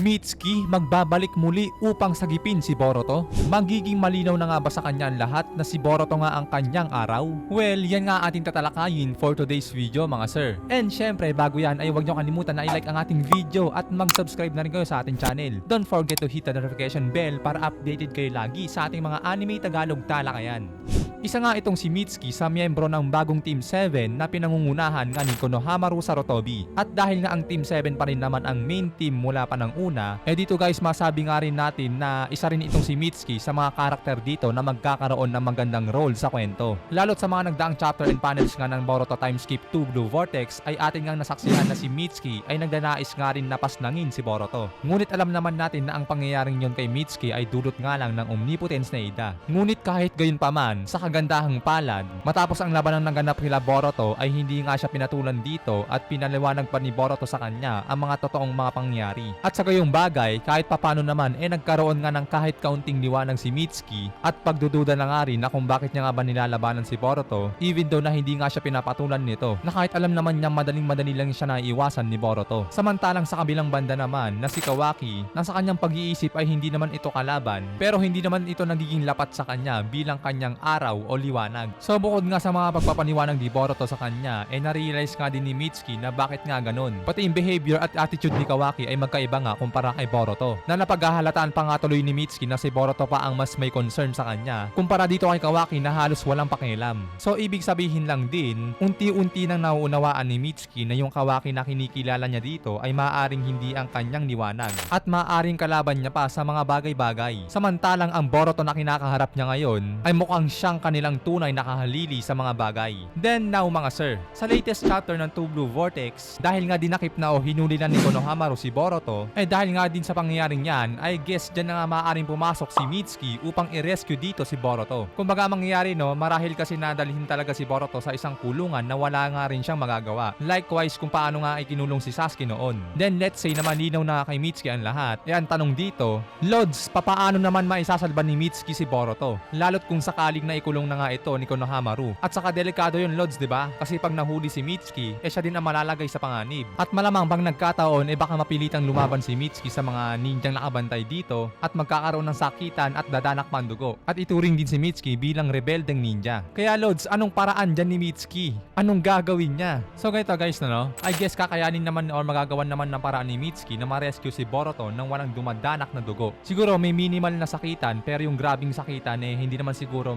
Mitsuki magbabalik muli upang sagipin si Boruto? Magiging malinaw na nga ba sa kanya ang lahat na si Boruto nga ang kanyang araw? Well, yan nga ating tatalakayin for today's video mga sir. And syempre, bago yan ay huwag niyo kalimutan na i-like ang ating video at mag-subscribe na rin kayo sa ating channel. Don't forget to hit the notification bell para updated kayo lagi sa ating mga anime Tagalog talakayan. Isa nga itong si Mitsuki sa miyembro ng bagong Team 7 na pinangungunahan nga ni Konohamaru Sarutobi. At dahil nga ang Team 7 pa rin naman ang main team mula pa ng una, eh dito guys masabi nga rin natin na isa rin itong si Mitsuki sa mga karakter dito na magkakaroon ng magandang role sa kwento. Lalo't sa mga nagdaang chapter and panels nga ng Boruto Time Skip 2 Blue Vortex ay ating nga nasaksihan na si Mitsuki ay nagdanais nga rin na pasnangin si Boruto. Ngunit alam naman natin na ang pangyayaring yon kay Mitsuki ay dulot nga lang ng omnipotence na Ida. Ngunit kahit gayon pa man, sa kagandahang palad, matapos ang laban ng naganap nila Boruto ay hindi nga siya pinatulan dito at pinaliwanag pa ni Boruto sa kanya ang mga totoong mga pangyari. At sa gayong bagay, kahit papano naman eh nagkaroon nga ng kahit kaunting liwanag si Mitsuki at pagdududa na nga rin na kung bakit niya nga ba nilalabanan si Boruto even though na hindi nga siya pinapatulan nito na kahit alam naman niya madaling madali lang siya naiiwasan ni Boruto. Samantalang sa kabilang banda naman na si Kawaki na sa kanyang pag-iisip ay hindi naman ito kalaban pero hindi naman ito nagiging lapat sa kanya bilang kanyang araw o liwanag. So bukod nga sa mga pagpapaniwanag ni Boruto sa kanya eh na-realize nga din ni Mitsuki na bakit nga ganun. Pati yung behavior at attitude ni Kawaki ay magkaiba nga kumpara kay Boruto. Na napaghahalataan pa nga tuloy ni Mitsuki na si Boruto pa ang mas may concern sa kanya kumpara dito kay Kawaki na halos walang pakialam. So ibig sabihin lang din, unti-unti nang nauunawaan ni Mitsuki na yung Kawaki na kinikilala niya dito ay maaaring hindi ang kanyang liwanag at maaaring kalaban niya pa sa mga bagay-bagay. Samantalang ang Boruto na kinakaharap niya ngayon ay mukhang siyang kanilang tunay na kahalili sa mga bagay. Then now mga sir, sa latest chapter ng Two Blue Vortex, dahil nga dinakip na o hinuli na ni Konohamaru si Boruto, eh dahil nga din sa pangyayaring yan, I guess dyan na nga maaaring pumasok si Mitsuki upang i-rescue dito si Boruto. Kumbaga ang mangyayari no, marahil kasi nadalhin talaga si Boruto sa isang kulungan na wala nga rin siyang magagawa. Likewise kung paano nga ay kinulong si Sasuke noon. Then let's say na malinaw na kay Mitsuki ang lahat, eh ang tanong dito, Lods, papaano naman maisasalba ni Mitsuki si Boruto? Lalo't kung sakaling na ikulong na nga ito ni Konohamaru. At saka delikado yun Lods, di ba? Kasi pag nahuli si Mitsuki, eh siya din ang malalagay sa panganib. At malamang bang nagkataon, eh baka mapilitang lumaban si Mitsuki sa mga ninjang nakabantay dito at magkakaroon ng sakitan at dadanak mandugo. At ituring din si Mitsuki bilang rebeldeng ninja. Kaya Lods, anong paraan dyan ni Mitsuki? Anong gagawin niya? So ganito guys, no, no? I guess kakayanin naman or magagawan naman ng paraan ni Mitsuki na ma-rescue si Boruto nang walang dumadanak na dugo. Siguro may minimal na sakitan pero yung grabing sakitan eh hindi naman siguro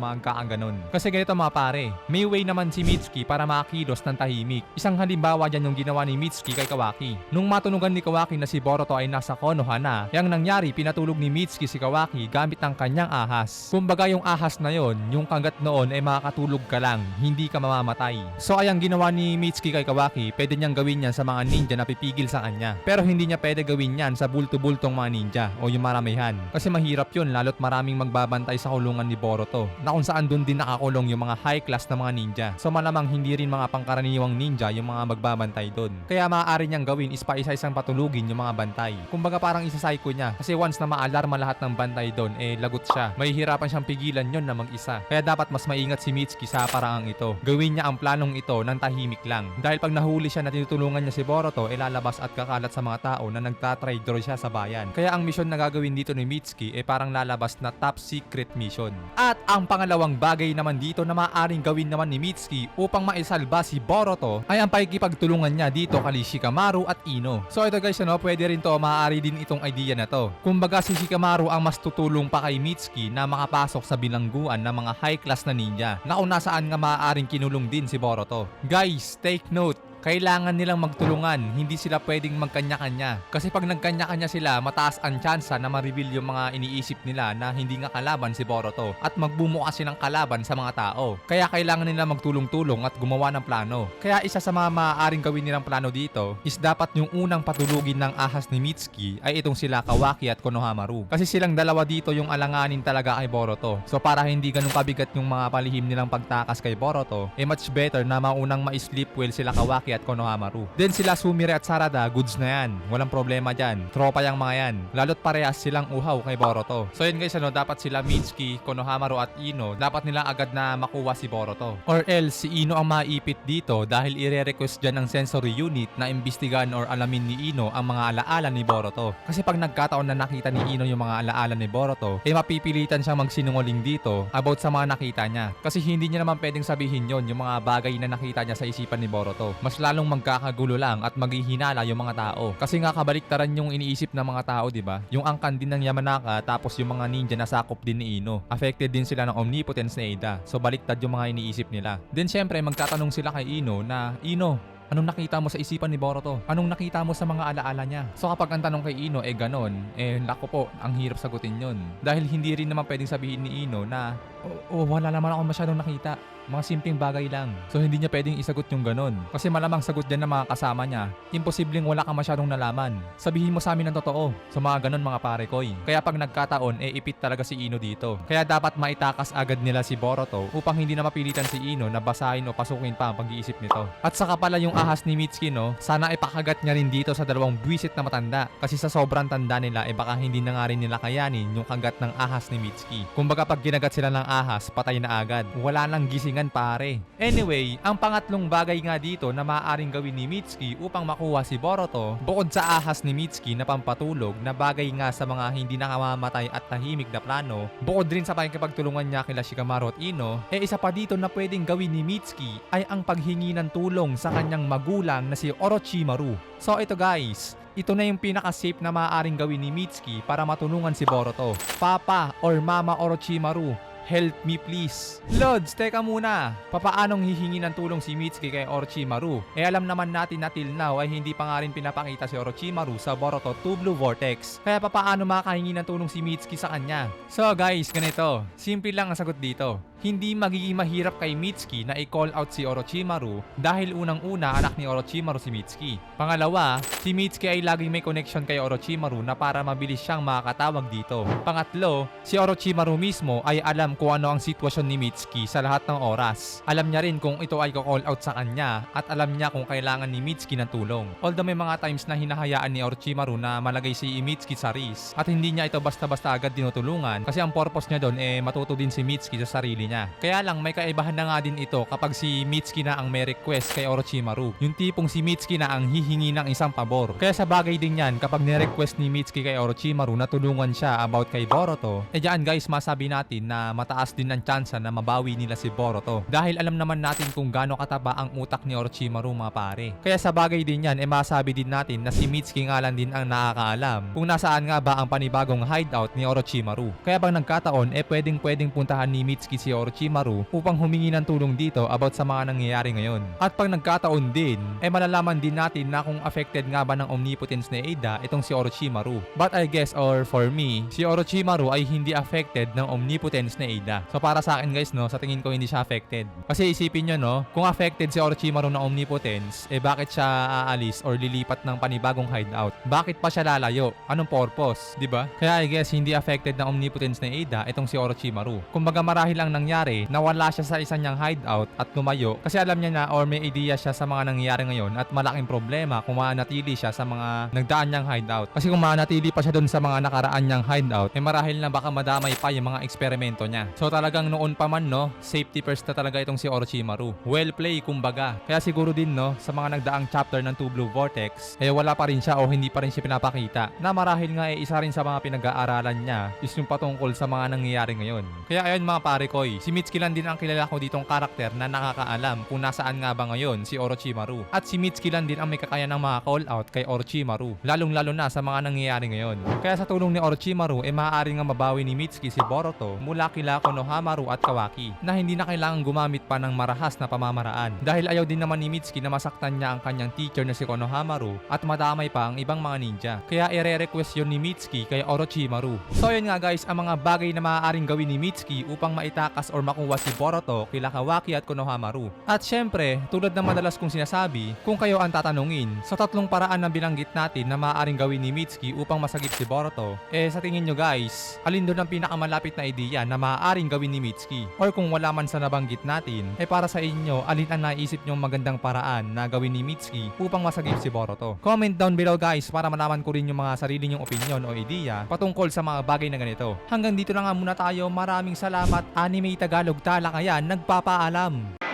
maangkaang ganun. Kasi ganito mga pare, may way naman si Mitsuki para makakilos ng tahimik. Isang halimbawa dyan yung ginawa ni Mitsuki kay Kawaki. Nung matunugan ni Kawaki na si Boruto ay nasa Konoha na, yung nangyari pinatulog ni Mitsuki si Kawaki gamit ang kanyang ahas. Kumbaga yung ahas na yon, yung kagat noon ay makakatulog ka lang, hindi ka mamamatay. So ay ang ginawa ni Mitsuki kay Kawaki, pwede niyang gawin yan sa mga ninja na pipigil sa kanya. Pero hindi niya pwede gawin yan sa bulto-bultong mga ninja o yung maramihan. Kasi mahirap yun lalo't maraming magbabantay sa kulungan ni Boruto na kung saan dun din nakakulong yung mga high class na mga ninja. So malamang hindi rin mga pangkaraniwang ninja yung mga magbabantay dun. Kaya maaari niyang gawin is pa isa-isang patulugin yung mga bantay. Kumbaga parang isa-psycho niya kasi once na maalarma lahat ng bantay dun eh lagot siya. Mahihirapan siyang pigilan yon na mag-isa. Kaya dapat mas maingat si Mitsuki sa paraang ito. Gawin niya ang planong ito ng tahimik lang. Dahil pag nahuli siya na tinutulungan niya si Boruto, eh lalabas at kakalat sa mga tao na nagtatraidor siya sa bayan. Kaya ang mission na gagawin dito ni Mitsuki eh parang lalabas na top secret mission. At ang pangalawang bagay naman dito na maaaring gawin naman ni Mitsuki upang maisalba si Boruto ay ang pakikipagtulungan niya dito kay Shikamaru at Ino. So ito guys, ano, pwede rin to, maaari din itong idea na to. Kumbaga si Shikamaru ang mas tutulong pa kay Mitsuki na makapasok sa bilangguan ng mga high class na ninja na kung nasaan nga maaaring kinulong din si Boruto. Guys, take note, kailangan nilang magtulungan, hindi sila pwedeng magkanya-kanya. Kasi pag nagkanya-kanya sila, mataas ang tsansa na ma-reveal yung mga iniisip nila na hindi nga kalaban si Boruto at magbumuka silang kalaban sa mga tao. Kaya kailangan nila magtulong-tulong at gumawa ng plano. Kaya isa sa mga maaaring gawin nilang plano dito is dapat yung unang patulugin ng ahas ni Mitsuki ay itong sila Kawaki at Konohamaru. Kasi silang dalawa dito yung alanganin talaga kay Boruto. So para hindi ganun kabigat yung mga palihim nilang pagtakas kay Boruto, eh much better na maunang ma-sleep well sila Kawaki at Konohamaru. Then sila Sumire at Sarada, goods na yan. Walang problema dyan. Tropa yung mga yan. Lalo't parehas silang uhaw kay Boruto. So yun guys, ano, dapat sila Mitsuki, Konohamaru at Ino, dapat nila agad na makuha si Boruto. Or else, si Ino ang maipit dito dahil ire-request dyan ng sensory unit na imbestigahan or alamin ni Ino ang mga alaala ni Boruto. Kasi pag nagkataon na nakita ni Ino yung mga alaala ni Boruto, eh mapipilitan siyang magsinungaling dito about sa mga nakita niya. Kasi hindi niya naman pwedeng sabihin yon yung mga bagay na nakita niya sa isipan ni Boruto. Mas lalong magkakagulo lang at maghihinala yung mga tao. Kasi nga kabaliktaran yung iniisip ng mga tao, di ba? Yung angkan din ng Yamanaka tapos yung mga ninja na sakop din ni Ino. Affected din sila ng omnipotence ni Ada. So baliktad yung mga iniisip nila. Then syempre magtatanong sila kay Ino na Ino, Anong nakita mo sa isipan ni Boruto? Anong nakita mo sa mga alaala niya? So kapag ang tanong kay Ino eh ganon, eh lako po, ang hirap sagutin yun. Dahil hindi rin naman pwedeng sabihin ni Ino na, oh, oh wala naman ako masyadong nakita. Mga simpleng bagay lang. So hindi niya pwedeng isagot yung ganon. Kasi malamang sagot din ng mga kasama niya. Imposibleng wala ka masyadong nalaman. Sabihin mo sa amin ang totoo. So mga ganon mga pare koy. Kaya pag nagkataon, eh ipit talaga si Ino dito. Kaya dapat maitakas agad nila si Boruto upang hindi na mapilitan si Ino na basahin o pasukin pa ang pag-iisip nito. At saka pala yung ahas ni Mitsuki no, sana ipakagat niya rin dito sa dalawang buwisit na matanda. Kasi sa sobrang tanda nila, eh baka hindi na nga rin nila kayanin yung kagat ng ahas ni Mitsuki. Kumbaga pag ginagat sila ng ahas, patay na agad. Wala nang gisingan pare. Anyway, ang pangatlong bagay nga dito na maaaring gawin ni Mitsuki upang makuha si Boruto, bukod sa ahas ni Mitsuki na pampatulog na bagay nga sa mga hindi nakamamatay at tahimik na plano, bukod rin sa pakikipagtulungan niya kila Shikamaru at Ino, eh isa pa dito na pwedeng gawin ni Mitsuki ay ang paghingi ng tulong sa kanyang magulang na si Orochimaru. So ito guys, ito na yung pinaka-safe na maaaring gawin ni Mitsuki para matulungan si Boruto. Papa or Mama Orochimaru, Help me please. Lods, teka muna. Papaanong hihingi ng tulong si Mitsuki kay Orochimaru? Eh alam naman natin na till now ay hindi pa nga rin pinapakita si Orochimaru sa Boruto 2 Blue Vortex. Kaya papaano makakahingi ng tulong si Mitsuki sa kanya? So guys, ganito. Simple lang ang sagot dito. Hindi magiging mahirap kay Mitsuki na i-call out si Orochimaru dahil unang-una anak ni Orochimaru si Mitsuki. Pangalawa, si Mitsuki ay laging may connection kay Orochimaru na para mabilis siyang makakatawag dito. Pangatlo, si Orochimaru mismo ay alam kung ano ang sitwasyon ni Mitsuki sa lahat ng oras. Alam niya rin kung ito ay call out sa kanya at alam niya kung kailangan ni Mitsuki ng tulong. Although may mga times na hinahayaan ni Orochimaru na malagay si Mitsuki sa risk at hindi niya ito basta-basta agad tinutulungan kasi ang purpose niya doon eh matuto din si Mitsuki sa sarili niya. Kaya lang may kaibahan na nga din ito kapag si Mitsuki na ang may request kay Orochimaru. Yung tipong si Mitsuki na ang hihingi ng isang pabor. Kaya sa bagay din yan kapag ni-request ni Mitsuki kay Orochimaru na tulungan siya about kay Boruto, eh dyan guys masabi natin na mataas din ang tsansa na mabawi nila si Boruto. Dahil alam naman natin kung gaano kataba ang utak ni Orochimaru mga pare. Kaya sa bagay din yan, eh masabi din natin na si Mitsuki nga lang din ang nakakaalam kung nasaan nga ba ang panibagong hideout ni Orochimaru. Kaya pag nagkataon, eh pwedeng pwedeng puntahan ni Mitsuki si Orochimaru upang humingi ng tulong dito about sa mga nangyayari ngayon. At pag nagkataon din, eh malalaman din natin na kung affected nga ba ng omnipotence ni Ada itong si Orochimaru. But I guess or for me, si Orochimaru ay hindi affected ng omnipotence ni Ada. So para sa akin guys no, sa tingin ko hindi siya affected. Kasi isipin nyo no, kung affected si Orochimaru ng omnipotence, eh bakit siya aalis or lilipat ng panibagong hideout? Bakit pa siya lalayo? Anong purpose? 'Di ba? Kaya I guess hindi affected ng omnipotence ni Ada itong si Orochimaru. Kumbaga marahil lang nangyari, nawala siya sa isa niyang hideout at lumayo kasi alam niya na or may idea siya sa mga nangyayari ngayon at malaking problema kung manatili siya sa mga nagdaan niyang hideout. Kasi kung manatili pa siya doon sa mga nakaraan niyang hideout, eh marahil na baka madamay pa yung mga eksperimento niya. So talagang noon pa man no, safety first na talaga itong si Orochimaru. Well play kumbaga. Kaya siguro din no, sa mga nagdaang chapter ng Two Blue Vortex, eh wala pa rin siya o hindi pa rin siya pinapakita. Na marahil nga eh isa rin sa mga pinag-aaralan niya is yung patungkol sa mga nangyayari ngayon. Kaya ayun mga pare koy, si Mitsuki lang din ang kilala ko ditong karakter na nakakaalam kung nasaan nga ba ngayon si Orochimaru. At si Mitsuki lang din ang may kakayan ng mga call out kay Orochimaru. Lalong lalo na sa mga nangyayari ngayon. Kaya sa tulong ni Orochimaru, eh maaari nga mabawi ni Mitsuki si Boruto mula kila Konohamaru at Kawaki na hindi na kailangan gumamit pa ng marahas na pamamaraan. Dahil ayaw din naman ni Mitsuki na masaktan niya ang kanyang teacher na si Konohamaru at madamay pa ang ibang mga ninja. Kaya ire-request yun ni Mitsuki kay Orochimaru. So yun nga guys, ang mga bagay na maaaring gawin ni Mitsuki upang maitakas or makuha si Boruto kila Kawaki at Konohamaru. At syempre, tulad ng madalas kong sinasabi, kung kayo ang tatanungin, sa tatlong paraan na binanggit natin na maaaring gawin ni Mitsuki upang masagip si Boruto, eh sa tingin nyo guys, alin doon ang pinakamalapit na ideya na maaari maaaring gawin ni Mitsuki? Or kung wala man sa nabanggit natin, eh para sa inyo, alin ang naisip nyong magandang paraan na gawin ni Mitsuki upang masagip si Boruto? Comment down below guys para malaman ko rin yung mga sarili nyong opinion o ideya patungkol sa mga bagay na ganito. Hanggang dito na nga muna tayo. Maraming salamat. Anime Tagalog Talakayan nagpapaalam.